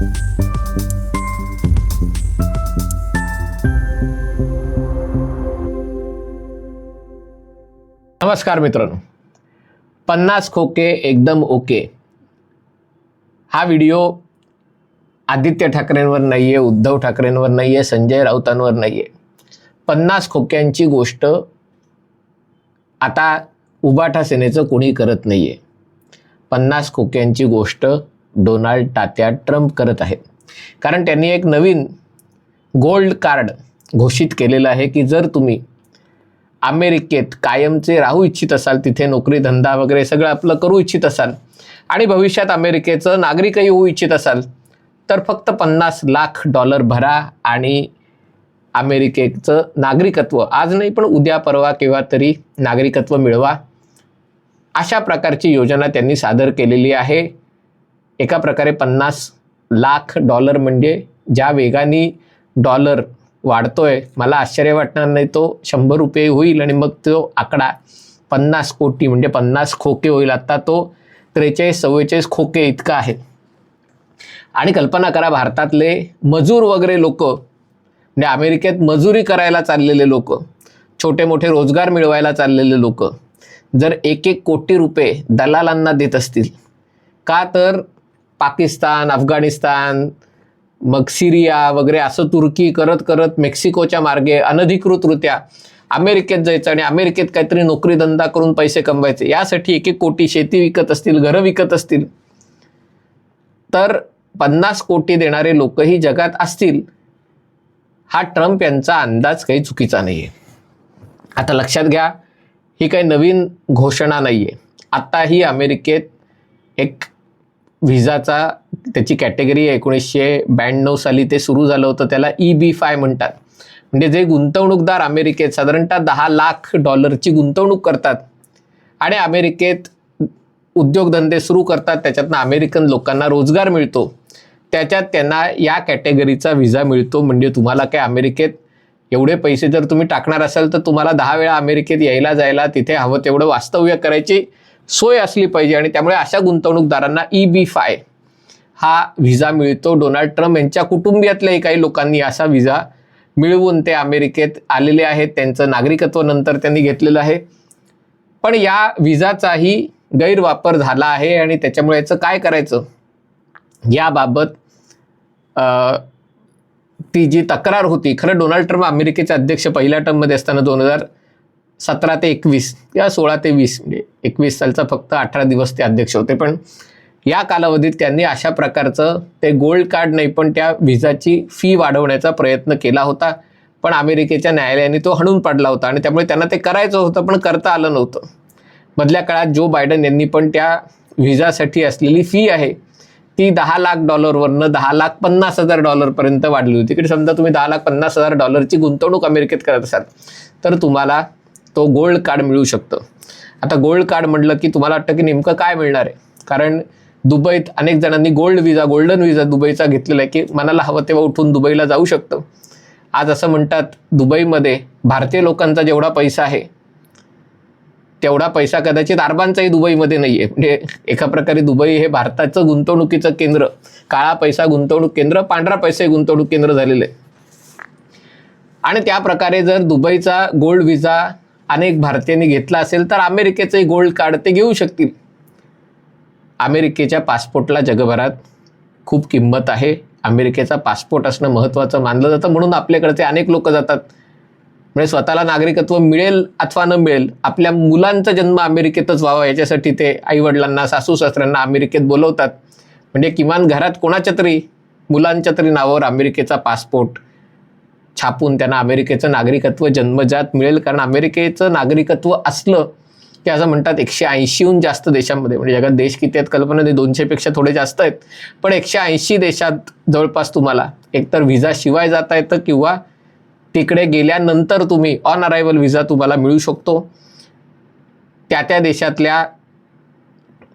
नमस्कार मित्रांनो. पन्नास खोके एकदम ओके. हा व्हिडिओ आदित्य ठाकरेंवर नाही आहे उद्धव ठाकरेंवर नाही आहे संजय राऊतांवर नाही आहे पन्नास खोक्यांची गोष्ट आता उबाठा सेनेचं कोणी करत नाही आहे पन्नास खोक्यांची गोष्ट डोनाल्ड तात्या ट्रम्प करत आहेत. कारण त्यांनी एक नवीन गोल्ड कार्ड घोषित केलेलं आहे की जर तुम्ही अमेरिकेत कायमचे राहू इच्छित असाल तिथे नोकरी धंदा वगैरे सगळं आपलं करू इच्छित असाल आणि भविष्यात अमेरिकेचं नागरिकही होऊ इच्छित असाल तर फक्त पन्नास लाख डॉलर भरा आणि अमेरिकेचं नागरिकत्व आज नाही पण उद्या परवा किंवा तरी नागरिकत्व मिळवा. अशा प्रकारची योजना त्यांनी सादर केलेली आहे. एका प्रकारे पन्नास लाख डॉलर म्हणजे ज्या वेगाने डॉलर वाढतोय मला आश्चर्य वाटणार नाही. तो शंभर रुपये होईल आणि मग तो आकडा पन्नास कोटी म्हणजे पन्नास खोके होईल. आता तो त्रेचाळीस चव्वेचाळीस खोके इतका आहे. आणि कल्पना करा भारतातले मजूर वगैरे लोक म्हणजे अमेरिकेत मजुरी करायला चाललेले लोक छोटे मोठे रोजगार मिळवायला चाललेले लोक जर एक एक कोटी रुपये दलालांना देत असतील का तर पाकिस्तान अफगाणिस्तान मग सिरिया वगैरे असं तुर्की करत करत मेक्सिकोच्या मार्गे अनधिकृतरित्या अमेरिकेत जायचं आणि अमेरिकेत काहीतरी नोकरी धंदा करून पैसे कमवायचे. यासाठी एक एक कोटी शेती विकत असतील घरं विकत असतील. तर पन्नास कोटी देणारे लोकही जगात असतील हा ट्रम्प यांचा अंदाज काही चुकीचा नाही आहे आता लक्षात घ्या ही काही नवीन घोषणा नाही आहे आत्ताही अमेरिकेत एक व्हिजाचा त्याची कॅटेगरी एकोणीसशे ब्याण्णव साली ते सुरू झालं होतं त्याला ई बी फाय म्हणतात. म्हणजे जे गुंतवणूकदार अमेरिकेत साधारणतः दहा लाख डॉलरची गुंतवणूक करतात आणि अमेरिकेत उद्योगधंदे सुरू करतात त्याच्यातनं अमेरिकन लोकांना रोजगार मिळतो त्याच्यात त्यांना या कॅटेगरीचा व्हिजा मिळतो. म्हणजे तुम्हाला काय अमेरिकेत एवढे पैसे जर तुम्ही टाकणार असाल तर तुम्हाला दहा वेळा अमेरिकेत यायला जायला तिथे हवं तेवढं वास्तव्य करायची सोय असली पाहिजे आणि त्यामुळे अशा गुंतवणूकदारांना ई बी फाय हा व्हिसा मिळतो. डोनाल्ड ट्रम्प यांच्या कुटुंबियातल्याही काही लोकांनी असा व्हिसा मिळवून ते अमेरिकेत आलेले आहेत. त्यांचं नागरिकत्व नंतर त्यांनी घेतलेलं आहे. पण या विजाचाही गैरवापर झाला आहे आणि त्याच्यामुळे याचं काय करायचं? याबाबत ती जी तक्रार होती खरं डोनाल्ड ट्रम्प अमेरिकेचे अध्यक्ष पहिल्या टर्ममध्ये असताना दोन हजार सतरा ते एकवीस किंवा सोळा ते वीस म्हणजे एकवीस सालचा फक्त अठरा दिवस ते अध्यक्ष होते. पण या कालावधीत त्यांनी अशा प्रकारचं ते गोल्ड कार्ड नाही पण त्या व्हिजाची फी वाढवण्याचा प्रयत्न केला होता. पण अमेरिकेच्या न्यायालयाने तो हणून पाडला होता आणि त्यामुळे त्यांना ते करायचं होतं पण करता आलं नव्हतं. मधल्या काळात जो बायडन यांनी पण त्या व्हिजासाठी असलेली फी आहे ती दहा लाख डॉलरवरनं दहा लाख पन्नास हजार डॉलरपर्यंत वाढली होती. तिकडे समजा तुम्ही दहा लाख पन्नास हजार डॉलरची गुंतवणूक अमेरिकेत करत असाल तर तुम्हाला तो गोल्ड कार्ड मिळू शकतं. आता गोल्ड कार्ड म्हटलं की तुम्हाला वाटतं की नेमकं काय मिळणार आहे? कारण दुबईत अनेक जणांनी गोल्ड विजा गोल्डन विजा दुबईचा घेतलेला आहे की मनाला हवं तेव्हा उठून दुबईला जाऊ शकतं. आज असं म्हणतात दुबईमध्ये भारतीय लोकांचा जेवढा पैसा आहे तेवढा पैसा कदाचित अरबांचाही दुबईमध्ये नाही आहे म्हणजे एका प्रकारे दुबई हे भारताचं गुंतवणुकीचं केंद्र काळा पैसा गुंतवणूक केंद्र पांढरा पैसा हे गुंतवणूक केंद्र झालेलं आहे. आणि त्या प्रकारे जर दुबईचा गोल्ड विजा अनेक भारतीयांनी घेतला असेल तर अमेरिकेचंही गोल्ड कार्ड ते घेऊ शकतील. अमेरिकेच्या पासपोर्टला जगभरात खूप किंमत आहे. अमेरिकेचा पासपोर्ट असणं महत्त्वाचं मानलं जातं. म्हणून आपल्याकडचे अनेक लोक जातात. म्हणजे स्वतःला नागरिकत्व मिळेल अथवा न मिळेल आपल्या मुलांचा जन्म अमेरिकेतच व्हावा याच्यासाठी ते आईवडिलांना सासू सासऱ्यांना अमेरिकेत बोलवतात. म्हणजे किमान घरात कोणाच्या तरी मुलांच्या तरी नावावर अमेरिकेचा पासपोर्ट छापून त्यांना अमेरिकेचं नागरिकत्व जन्मजात मिळेल. कारण अमेरिकेचं नागरिकत्व असलं की असं म्हणतात एकशे ऐंशीहून जास्त देशांमध्ये म्हणजे जगात देश किती आहेत कल्पना नाही दोनशेपेक्षा थोडे जास्त आहेत. पण एकशे ऐंशी देशात जवळपास तुम्हाला एकतर व्हिजा शिवाय जाता येतं किंवा तिकडे गेल्यानंतर तुम्ही ऑन अरायवल व्हिसा तुम्हाला मिळू शकतो. त्या त्या देशातल्या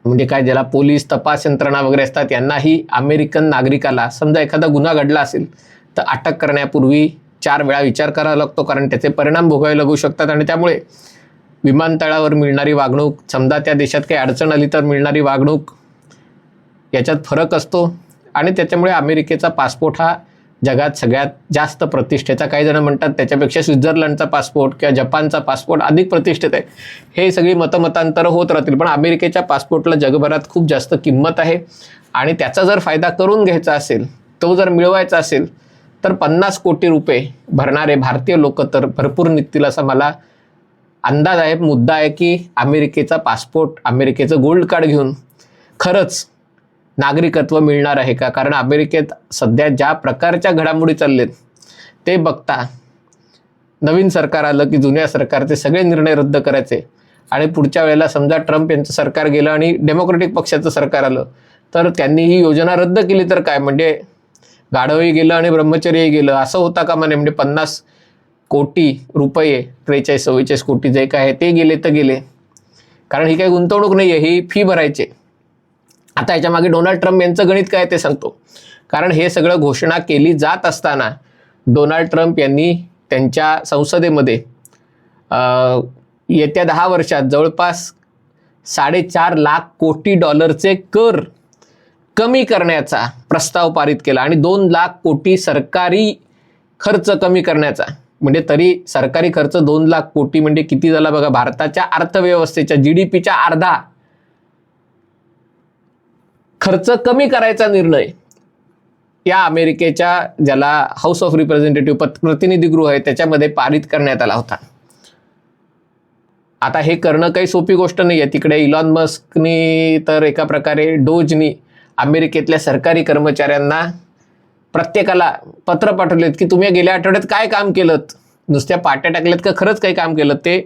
म्हणजे काय ज्याला पोलीस तपास यंत्रणा वगैरे असतात यांनाही अमेरिकन नागरिकाला समजा एखादा गुन्हा घडला असेल तर अटक करण्यापूर्वी चार वेळा विचार करावा लागतो कारण त्याचे परिणाम भोगावे लागू शकतात आणि त्यामुळे विमानतळावर मिळणारी वागणूक समजा त्या देशात काही अडचण आली तर मिळणारी वागणूक याच्यात फरक असतो. आणि त्याच्यामुळे अमेरिकेचा पासपोर्ट हा जगात सगळ्यात जास्त प्रतिष्ठेचा काही जण म्हणतात त्याच्यापेक्षा स्वित्झर्लंडचा पासपोर्ट किंवा जपानचा पासपोर्ट अधिक प्रतिष्ठित आहे. हे सगळी मतमतांतरं होत राहतील पण अमेरिकेच्या पासपोर्टला जगभरात खूप जास्त किंमत आहे. आणि त्याचा जर फायदा करून घ्यायचा असेल तो जर मिळवायचा असेल तर पन्नास कोटी रुपये भरणारे भारतीय लोक तर भरपूर निघतील असा मला अंदाज आहे. मुद्दा आहे की अमेरिकेचा पासपोर्ट अमेरिकेचं गोल्ड कार्ड घेऊन खरंच नागरिकत्व मिळणार आहे का? कारण अमेरिकेत सध्या ज्या प्रकारच्या घडामोडी चाललेत ते बघता नवीन सरकार आलं की जुन्या सरकारचे सगळे निर्णय रद्द करायचे. आणि पुढच्या वेळेला समजा ट्रम्प यांचं सरकार गेलं आणि डेमोक्रेटिक पक्षाचं सरकार आलं तर त्यांनी ही योजना रद्द केली तर काय? म्हणजे गाढवही गेलं आणि ब्रह्मचर्यही गेलं. असं होता का म्हणे म्हणजे पन्नास कोटी रुपये त्रेचाळीस चव्वेचाळीस कोटी जे काय आहे ते गेले तर गेले. कारण ही काही गुंतवणूक नाही आहे ही फी भरायचे. आता याच्या मागे डोनाल्ड ट्रम्प यांचं गणित काय ते सांगतो. कारण हे सगळं घोषणा केली जात असताना डोनाल्ड ट्रम्प यांनी त्यांच्या संसदेमध्ये येत्या दहा वर्षात जवळपास साडेचार लाख कोटी डॉलरचे कर कमी करण्याचा प्रस्ताव पारित केला आणि दोन लाख कोटी सरकारी खर्च कमी करण्याचा. म्हणजे तरी सरकारी खर्च दोन लाख कोटी म्हणजे किती झाला बघा? भारताच्या अर्थव्यवस्थेच्या जी डी पीच्या अर्धा खर्च कमी करायचा निर्णय. या अमेरिकेच्या ज्याला हाऊस ऑफ रिप्रेझेंटेटिव्ह प्रतिनिधीगृह प्रतिनिधी गृह आहे त्याच्यामध्ये पारित करण्यात आला होता. आता हे करणं काही सोपी गोष्ट नाही आहे तिकडे इलॉन मस्कनी तर एका प्रकारे डोजनी अमेरिकेतल्या सरकारी कर्मचाऱ्यांना प्रत्येकाला पत्र पाठवलेत की तुम्ही गेल्या आठवड्यात काय काम केलं नुसत्या पाट्या टाकल्यात का खरंच काही काम केलं ते?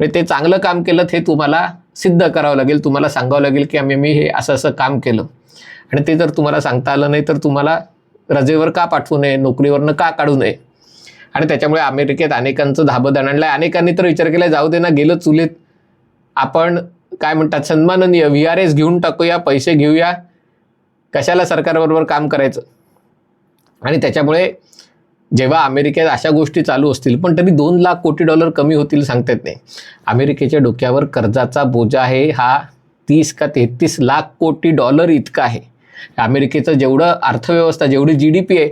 म्हणजे ते चांगलं काम केलं हे तुम्हाला सिद्ध करावं लागेल तुम्हाला सांगावं लागेल की आम्ही मी हे असं असं काम केलं. आणि ते जर तुम्हाला सांगता आलं नाही तर तुम्हाला रजेवर का पाठवू नये नोकरीवरनं का काढू नये? आणि त्याच्यामुळे अमेरिकेत अनेकांचं धाबं दणाणलं आहे अनेकांनी तर विचार केला जाऊ दे ना गेलं चुलीत. आपण काय म्हणतात सन्माननीय व्ही आर एस घेऊन टाकूया पैसे घेऊया. कशाला सरकारबरोबर काम करायचं? आणि त्याच्यामुळे जेव्हा अमेरिकेत अशा गोष्टी चालू असतील पण तरी दोन लाख कोटी डॉलर कमी होतील सांगता येत नाही अमेरिकेच्या डोक्यावर कर्जाचा बोजा आहे हा तीस का तेहतीस लाख कोटी डॉलर इतका आहे. अमेरिकेचं जेवढं अर्थव्यवस्था जेवढी जी डी पी आहे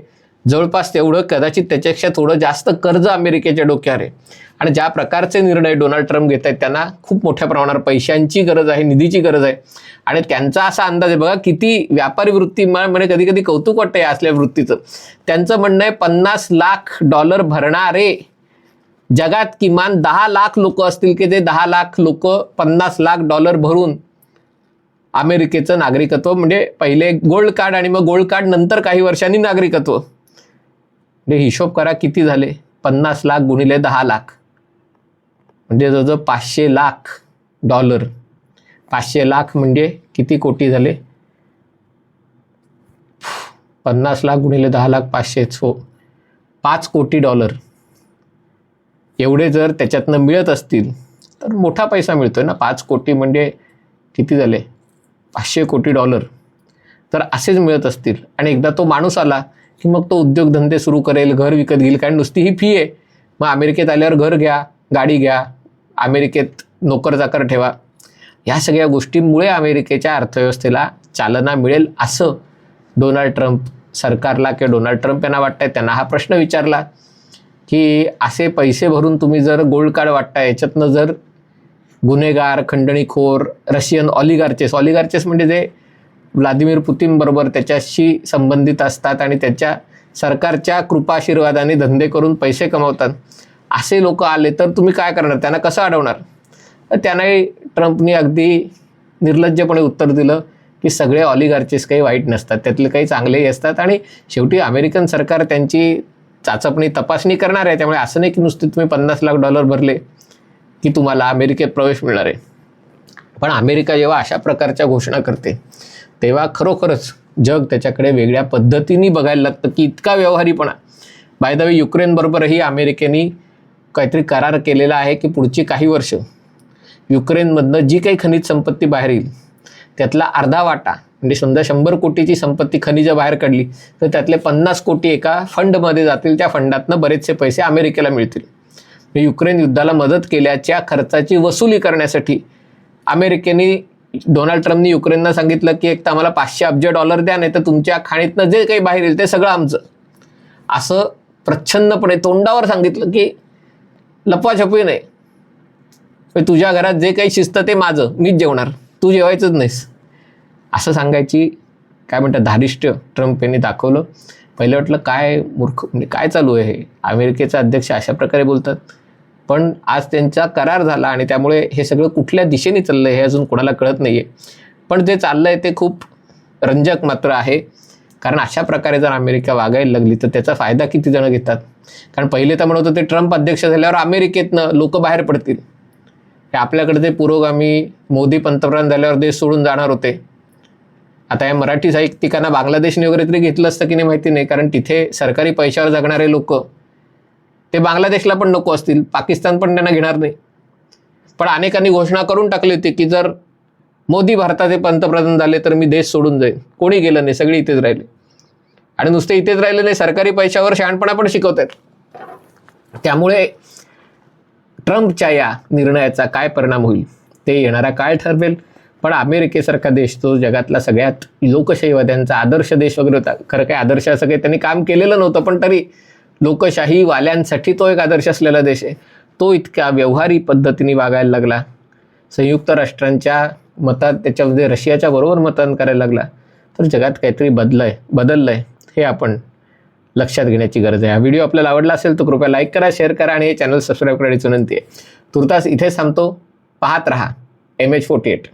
जवळपास तेवढं कदाचित त्याच्यापेक्षा थोडं जास्त कर्ज अमेरिकेच्या डोक्यावर आहे. आणि ज्या प्रकारचे निर्णय डोनाल्ड ट्रम्प घेत आहेत त्यांना खूप मोठ्या प्रमाणावर पैशांची गरज आहे निधीची गरज आहे. आणि त्यांचा असा अंदाज आहे बघा किती व्यापारी वृत्ती म्हणजे कधी कधी कौतुक वाटतं या असल्या वृत्तीचं. त्यांचं म्हणणं आहे पन्नास लाख डॉलर भरणारे जगात किमान दहा लाख लोक असतील की ते दहा लाख लोक पन्नास लाख डॉलर भरून अमेरिकेचं नागरिकत्व म्हणजे पहिले गोल्ड कार्ड आणि मग गोल्ड कार्ड नंतर काही वर्षांनी नागरिकत्व. म्हणजे हिशोब करा किती झाले? पन्नास लाख गुणिले दहा लाख. म्हणजे जवळजवळ पाचशे लाख डॉलर. पाचशे लाख म्हणजे किती कोटी झाले? पन्नास लाख गुणिले दहा लाख पाचशेच हो. पाच कोटी डॉलर. एवढे जर त्याच्यातनं मिळत असतील तर मोठा पैसा मिळतोय ना. पाच कोटी म्हणजे किती झाले? पाचशे कोटी डॉलर. तर असेच मिळत असतील. आणि एकदा तो माणूस आला की मग तो उद्योगधंदे सुरू करेल घर विकत घेईल. कारण नुसती ही फी आहे. मग अमेरिकेत आल्यावर घर घ्या गाडी घ्या अमेरिकेत नोकर चाकर ठेवा. ह्या सगळ्या गोष्टींमुळे अमेरिकेच्या अर्थव्यवस्थेला चालना मिळेल असं डोनाल्ड ट्रम्प सरकारला किंवा डोनाल्ड ट्रम्प यांना वाटतंय. त्यांना हा प्रश्न विचारला की असे पैसे भरून तुम्ही जर गोल्ड कार्ड वाटताय याच्यातनं जर गुन्हेगार खंडणीखोर रशियन ऑलिगार्चेस ऑलिगार्चेस म्हणजे जे व्लादिमीर पुतीन बरोबर त्याच्याशी संबंधित असतात आणि त्याच्या सरकारच्या कृपाशीर्वादाने धंदे करून पैसे कमवतात. असे लोक आले तर तुम्ही काय करणार? त्यांना कसं अडवणार? तर त्यांनाही ट्रम्पनी अगदी निर्लज्जपणे उत्तर दिलं की सगळे ऑलिगार्चेस काही वाईट नसतात. त्यातले काही चांगलेही असतात आणि शेवटी अमेरिकन सरकार त्यांची चाचपणी तपासणी करणार आहे. त्यामुळे असं नाही की नुसते तुम्ही पन्नास लाख डॉलर भरले की तुम्हाला अमेरिकेत प्रवेश मिळणार आहे. पण अमेरिका जेव्हा अशा प्रकारच्या घोषणा करते तेव्हा खरोखरच जग त्याच्याकडे वेगळ्या पद्धतीने बघायला लागतं की इतका व्यवहारीपणा. बाय द वे युक्रेनबरोबरही अमेरिकेने काहीतरी करार केलेला आहे की पुढची काही वर्ष युक्रेनमधनं जी काही खनिज संपत्ती बाहेर येईल त्यातला अर्धा वाटा म्हणजे समजा शंभर कोटीची संपत्ती खनिजं बाहेर काढली तर त्यातले पन्नास कोटी एका फंडमध्ये जातील. त्या फंडातनं बरेचसे पैसे अमेरिकेला मिळतील. म्हणजे युक्रेन युद्धाला मदत केल्याच्या खर्चाची वसुली करण्यासाठी अमेरिकेने डोनाल्ड ट्रम्पनी युक्रेनला सांगितलं की एक तर आम्हाला पाचशे अब्ज डॉलर द्या नाही तर तुमच्या खाणीतनं जे काही बाहेर येईल ते सगळं आमचं. असं प्रच्छन्नपणे तोंडावर सांगितलं की लपवाछपवी नाही. तुझ्या घरात जे काही शिस्त ते माझं मीच जेवणार. तू जेवायचंच नाहीस. असं सांगायची काय म्हणतात धारिष्ट्य ट्रम्प यांनी दाखवलं. पहिलं वाटलं काय मूर्ख म्हणजे काय चालू आहे हे? अमेरिकेचे अध्यक्ष अशा प्रकारे बोलतात. पण आज त्यांचा करार झाला आणि त्यामुळे हे सगळं कुठल्या दिशेने चाललं हे अजून कोणाला कळत नाही आहे पण जे चाललं आहे ते खूप रंजक मात्र आहे. कारण अशा प्रकारे जर अमेरिका वागायला लागली तर त्याचा फायदा किती जण घेतात? कारण पहिले तर म्हणत होते ट्रम्प अध्यक्ष झाल्यावर अमेरिकेतनं लोक बाहेर पडतील. हे आपल्याकडे ते पुरोगामी मोदी पंतप्रधान झाल्यावर देश सोडून जाणार होते. आता या मराठी साहित्यिकांना बांगलादेशने वगैरे तरी घेतलं असतं की नाही माहिती नाही कारण तिथे सरकारी पैशावर जगणारे लोक ते बांगलादेशला पण नको असतील पाकिस्तान पण त्यांना घेणार नाही. पण अनेकांनी घोषणा करून टाकली होती की जर मोदी भारताचे पंतप्रधान झाले तर मी देश सोडून जाईन. कोणी गेलं नाही सगळे इथेच राहिले. आणि नुसते इथेच राहिले नाही सरकारी पैशावर शहाणपणा पण शिकवत आहेत. त्यामुळे ट्रम्पच्या या निर्णयाचा काय परिणाम होईल ते येणारा काळ ठरवेल. पण अमेरिकेसारखा देश तो जगातला सगळ्यात लोकशाहीवाद्यांचा आदर्श देश वगैरे होता. खरं काय आदर्श असं काही त्यांनी काम केलेलं नव्हतं पण तरी लोकशाही वाल्यांसाठी तो एक आदर्श असलेला देश आहे. तो इतक्या व्यवहारी पद्धतीने वागायला लागला. संयुक्त राष्ट्रांच्या मतात त्याच्यामध्ये रशियाच्या बरोबर मतदान करायला लागला. तर जगात काहीतरी बदलंय आहे हे आपण लक्षात घेण्याची गरज आहे. हा व्हिडिओ आपल्याला आवडला असेल तर कृपया लाईक करा शेअर करा आणि हे चॅनल सबस्क्राईब करण्याची विनंती आहे. तुर्तास इथेच थांबतो. पाहत रहा. M H forty eight